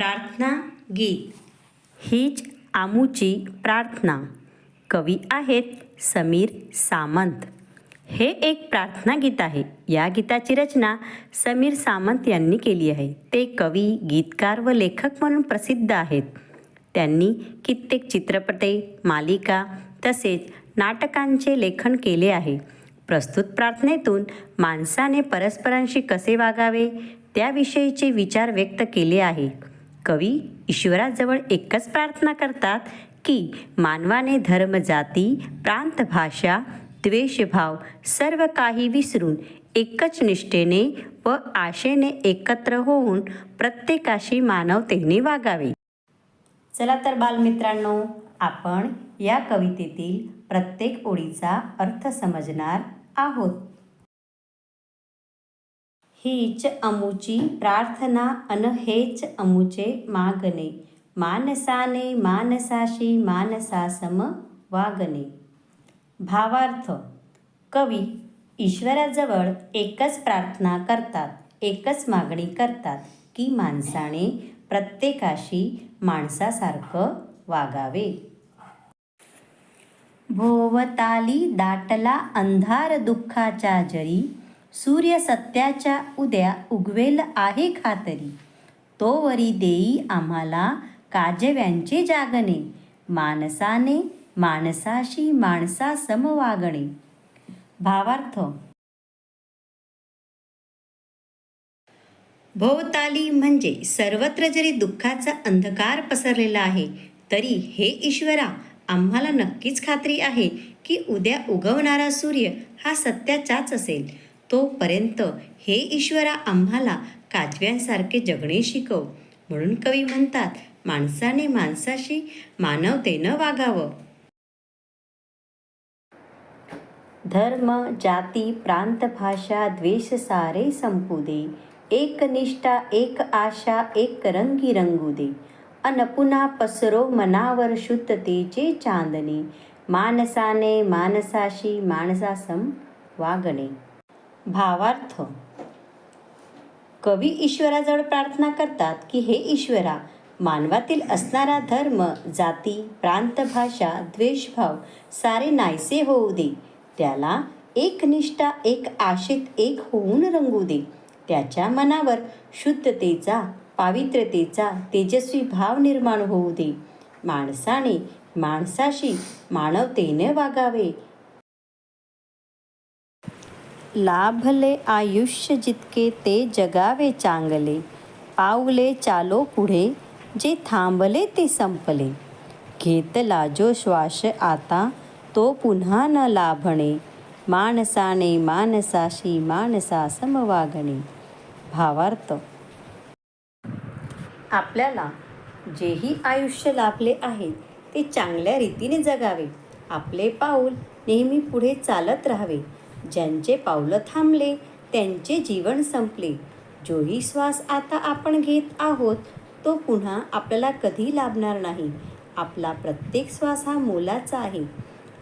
प्रार्थना गीत. हीच आमूची प्रार्थना. कवी आहेत समीर सामंत. हे एक प्रार्थना गीत आहे. या गीताची रचना समीर सामंत यांनी केली आहे. ते कवी गीतकार व लेखक म्हणून प्रसिद्ध आहेत. त्यांनी कित्येक चित्रपटे मालिका तसेच नाटकांचे लेखन केले आहे. प्रस्तुत प्रार्थनेतून माणसाने परस्परांशी कसे वागावे त्याविषयीचे विचार व्यक्त केले आहे. कवी ईश्वराजवळ एकच प्रार्थना करतात की मानवाने धर्म जाती प्रांत भाषा द्वेषभाव सर्व काही विसरून एकच निष्ठेने व आशेने एकत्र होऊन प्रत्येकाशी मानवतेने वागावे. चला तर बालमित्रांनो आपण या कवितेतील प्रत्येक ओळीचा अर्थ समजणार आहोत. हीच अमुची प्रार्थना अन हेच अमुचे मागणे. मानसाने मानसाशी मानसासम वागणे. भावार्थ कवी ईश्वराजवळ एकच प्रार्थना करतात एकच मागणी करतात की माणसाने प्रत्येकाशी माणसासारखं वागावे. भोवताली दाटला अंधार दुःखाच्या जरी सूर्य सत्याच्या उद्या उगवेल आहे खातरी. तोवरी देई आम्हाला काजव्यांचे जागणे. माणसाने माणसाशी माणसा समवागणे भावार्थ भोवताली म्हणजे सर्वत्र जरी दुःखाचा अंधकार पसरलेला आहे तरी हे ईश्वरा आम्हाला नक्कीच खात्री आहे की उद्या उगवणारा सूर्य हा सत्याचाच असेल. तोपर्यंत हे ईश्वरा आम्हाला काजव्यांसारखे जगणे शिकव. म्हणून कवी म्हणतात माणसाने माणसाशी मानवतेनं वागावं. धर्म जाती प्रांत भाषा द्वेष सारे संपू दे एक निष्ठा एक आशा एक रंगी रंगू दे अन पुन्हा पसरो मनावर शुद्धतेचे चांदणे माणसाने माणसाशी माणसासम वागणे. भावार्थ. कवी ईश्वराजवळ प्रार्थना करतात की हे ईश्वरा मानवातील असणारा धर्म जाती प्रांत भाषा द्वेषभाव सारे नाहीसे होऊ दे. त्याला एक निष्ठा एक आशेत एक होऊन रंगू दे. त्याच्या मनावर शुद्धतेचा पावित्र्यतेचा तेजस्वी भाव निर्माण होऊ दे. माणसाने माणसाशी मानवतेने वागावे. लाभले आयुष्य जितके ते जगावे चांगले पावले चालो पुढे जे थांबले ते संपले घेतला जो श्वास आता तो पुन्हा न लाभणे माणसाने माणसाशी माणसा समवागणे भावार्थ आपल्याला जेही आयुष्य लाभले आहे ते चांगल्या रीतीने जगावे. आपले पाऊल नेहमी पुढे चालत राहावे. ज्यांचे पावलं थांबले त्यांचे जीवन संपले. जोही श्वास आता आपण घेत आहोत तो पुन्हा आपल्याला कधी लाभणार नाही. आपला प्रत्येक श्वास हा मोलाचा आहे.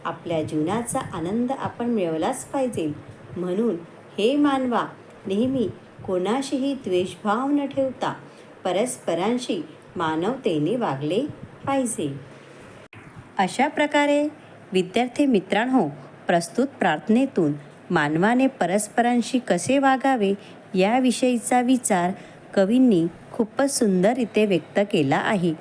आपल्या जीवनाचा आनंद आपण मिळवलाच पाहिजे. म्हणून हे मानवा नेहमी कोणाशीही द्वेषभाव न ठेवता परस्परांशी मानवतेने वागले पाहिजे. अशा प्रकारे विद्यार्थी मित्रांनो प्रस्तुत प्रार्थनेतून मानवाने परस्परांशी कसे वागावे याविषयीचा विचार कवींनी खूपच सुंदररीते व्यक्त केला आहे.